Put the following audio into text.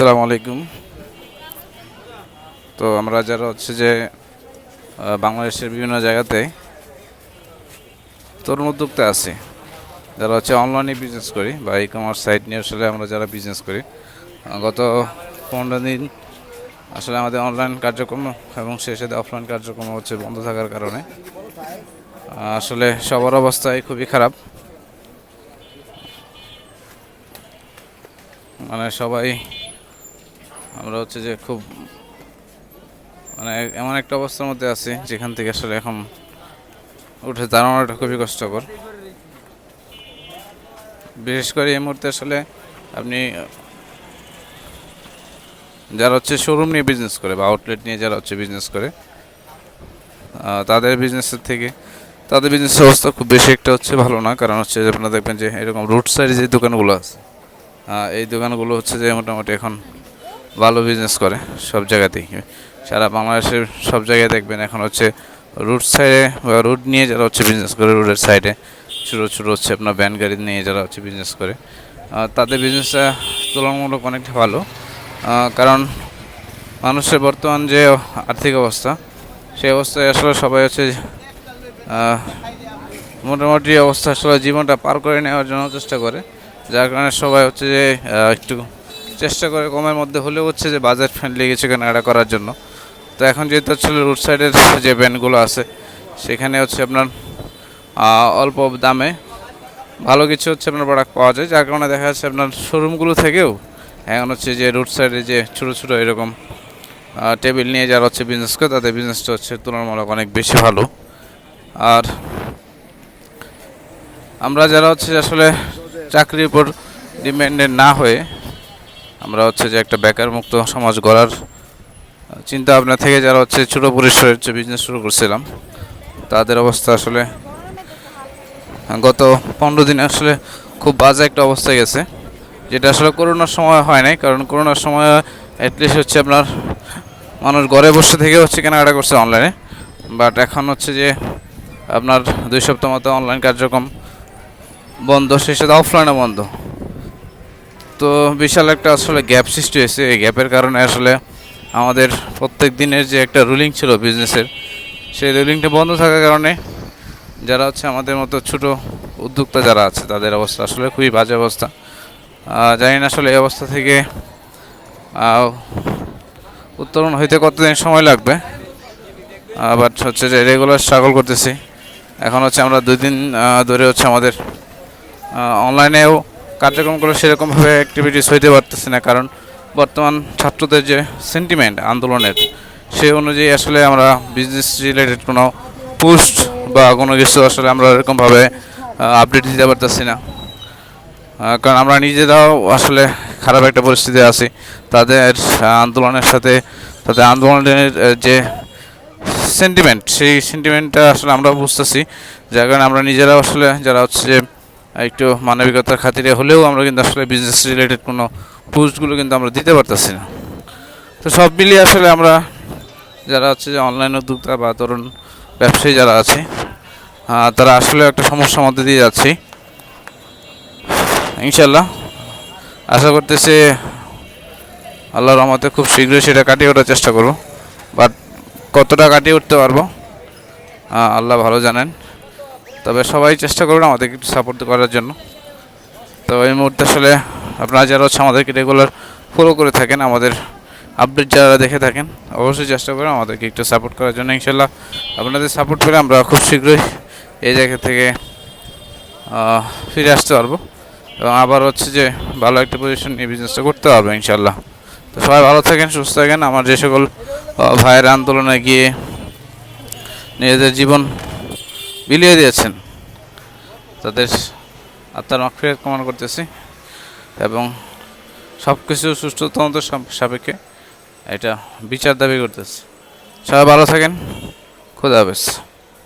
আসসালামু আলাইকুম। তো আমরা যারা হচ্ছে যে বাংলাদেশের বিভিন্ন জায়গাতে তরুণ উদ্যোক্তা আছে, যারা হচ্ছে অনলাইনে বিজনেস করি বা ই কমার্স সাইট নিয়ে আসলে আমরা যারা বিজনেস করি গত পনেরো দিন আসলে আমাদের অনলাইন কার্যক্রম এবং সেই সাথে অফলাইন কার্যক্রম হচ্ছে বন্ধ থাকার কারণে আসলে সবার অবস্থাই খুবই খারাপ। মানে সবাই আমরা হচ্ছে যে খুব মানে এমন একটা অবস্থার মধ্যে আছি, যেখান থেকে আসলে এখন উঠে দাঁড়ানোটা খুবই কষ্টকর। বিশেষ করে এই মুহূর্তে আসলে আপনি যারা হচ্ছে শোরুম নিয়ে বিজনেস করে বা আউটলেট নিয়ে যারা হচ্ছে বিজনেস করে তাদের বিজনেসের থেকে, তাদের বিজনেসের অবস্থা খুব বেশি একটা হচ্ছে ভালো না। কারণ হচ্ছে আপনারা দেখবেন যে এরকম রুট সাইডে যে দোকানগুলো আছে এই দোকানগুলো হচ্ছে যে মোটামুটি এখন ভালো বিজনেস করে সব জায়গাতেই। সারা বাংলাদেশের সব জায়গায় দেখবেন এখন হচ্ছে রুট সাইডে বা রুট নিয়ে যারা হচ্ছে বিজনেস করে রুটের সাইডে ছোটো ছোটো হচ্ছে আপনার ভ্যান গাড়ি নিয়ে যারা হচ্ছে বিজনেস করে তাদের বিজনেসটা তুলনামূলক অনেকটা ভালো। কারণ মানুষের বর্তমান যে আর্থিক অবস্থা, সেই অবস্থায় আসলে সবাই হচ্ছে মোটামুটি অবস্থা আসলে জীবনটা পার করে নেওয়ার জন্য চেষ্টা করে। যার কারণে সবাই হচ্ছে যে একটু চেষ্টা করে কমের মধ্যে হলেও হচ্ছে যে বাজেট ফ্রেন্ডলি কিছু কেনাকাটা করার জন্য। তো এখন যেহেতু হচ্ছে রোড সাইডের যে ব্যান্ডগুলো আছে, সেখানে হচ্ছে আপনার অল্প দামে ভালো কিছু হচ্ছে আপনার প্রোডাক্ট পাওয়া যায়। যার কারণে দেখা যাচ্ছে আপনার শোরুমগুলো থেকেও এখন হচ্ছে যে রোড সাইডে যে ছোটো ছোটো এরকম টেবিল নিয়ে যারা হচ্ছে বিজনেস করে, তাদের বিজনেসটা হচ্ছে তুলনামূলক অনেক বেশি ভালো। আর আমরা যারা হচ্ছে আসলে চাকরির উপর ডিপেন্ডেন্ট না হয়ে আমরা হচ্ছে যে একটা বেকার মুক্ত সমাজ গড়ার চিন্তা ভাবনা থেকে যারা হচ্ছে ছোটো পরিসরের হচ্ছে বিজনেস শুরু করছিলাম, তাদের অবস্থা আসলে গত পনেরো দিনে আসলে খুব বাজে একটা অবস্থা গেছে, যেটা আসলে করোনার সময় হয় নাই, কারণ করোনার সময় অ্যাটলিস্ট হচ্ছে আপনার মানুষ ঘরে বসে থেকে হচ্ছে কেনাকাটা করছে অনলাইনে বাট এখন হচ্ছে যে আপনার দুই সপ্তাহ মতো অনলাইন কার্যক্রম বন্ধ, সেই সাথে অফলাইনে বন্ধ। তো বিশাল একটা আসলে গ্যাপ সৃষ্টি হয়েছে। এই গ্যাপের কারণে আসলে আমাদের প্রত্যেক দিনের যে একটা রুলিং ছিল বিজনেসের সেই রুলিংটা বন্ধ থাকার কারণে যারা হচ্ছে আমাদের মতো ছোট উদ্যোক্তা যারা আছে, তাদের অবস্থা আসলে খুবই বাজে অবস্থা। জানি না আসলে এই অবস্থা থেকে উত্তরণ হইতে কতদিন সময় লাগবে। বাট হচ্ছে যে রেগুলার স্ট্রাগল করতেছি। এখন হচ্ছে আমরা দুই দিন ধরে হচ্ছে আমাদের অনলাইনেও কার্যক্রমগুলো সেরকমভাবে অ্যাক্টিভিটিস হইতে পারতেছে না, কারণ বর্তমান ছাত্রদের যে সেন্টিমেন্ট আন্দোলনের সেই অনুযায়ী আসলে আমরা বিজনেস রিলেটেড কোনো পোস্ট বা কোনো কিছু আসলে আমরা এরকমভাবে আপডেট দিতে পারতেছি না। কারণ আমরা নিজেরাও আসলে খারাপ একটা পরিস্থিতি আছি। তাদের আন্দোলনের সাথে, তাদের আন্দোলনের যে সেন্টিমেন্ট সেই সেন্টিমেন্টটা আসলে আমরা বুঝতেছি। যার কারণে আমরা নিজেরাও আসলে যারা হচ্ছে যে একটু মানবিকতার খাতিরে হলেও আমরা কিন্তু আসলে বিজনেস রিলেটেড কোনো পোস্টগুলো কিন্তু আমরা দিতে পারতেছি না। তো সব মিলিয়ে আসলে আমরা যারা হচ্ছে যে অনলাইন উদ্যোক্তা বা তরুণ ব্যবসায়ী যারা আছে তারা আসলে একটা সমস্যার মধ্যে দিয়ে যাচ্ছি। ইনশাল্লাহ আশা করতেছি আল্লাহর রহমতে খুব শীঘ্রই সেটা কাটিয়ে ওঠার চেষ্টা করব। বাট কতটা কাটিয়ে উঠতে পারব আল্লাহ ভালো জানেন। তবে সবাই চেষ্টা করুন আমাদেরকে একটু সাপোর্ট করার জন্য। তো এই মুহূর্তে আসলে আপনারা যারা হচ্ছে আমাদেরকে রেগুলার ফলো করে থাকেন, আমাদের আপডেট যারা দেখে থাকেন, অবশ্যই চেষ্টা করুন আমাদেরকে একটু সাপোর্ট করার জন্য। ইনশাল্লাহ আপনাদের সাপোর্ট পেলে আমরা খুব শীঘ্রই এই জায়গা থেকে ফিরে আসতে পারব। এবং আবার হচ্ছে যে ভালো একটা পজিশন নিয়ে বিজনেসটা করতে পারব ইনশাল্লাহ তো সবাই ভালো থাকেন, সুস্থ থাকেন। আমার যে সকল ভাইয়ের আন্দোলনে গিয়ে নিজেদের জীবন বিলিয়ে দিয়েছেন। তাদের আত্মার মাগফিরাত কামনা করতেছি এবং সব কিছু সুষ্ঠু তদন্ত সাপেক্ষে এটা বিচার দাবি করতেছি। সবাই ভালো থাকেন। খুদা হাফেজ।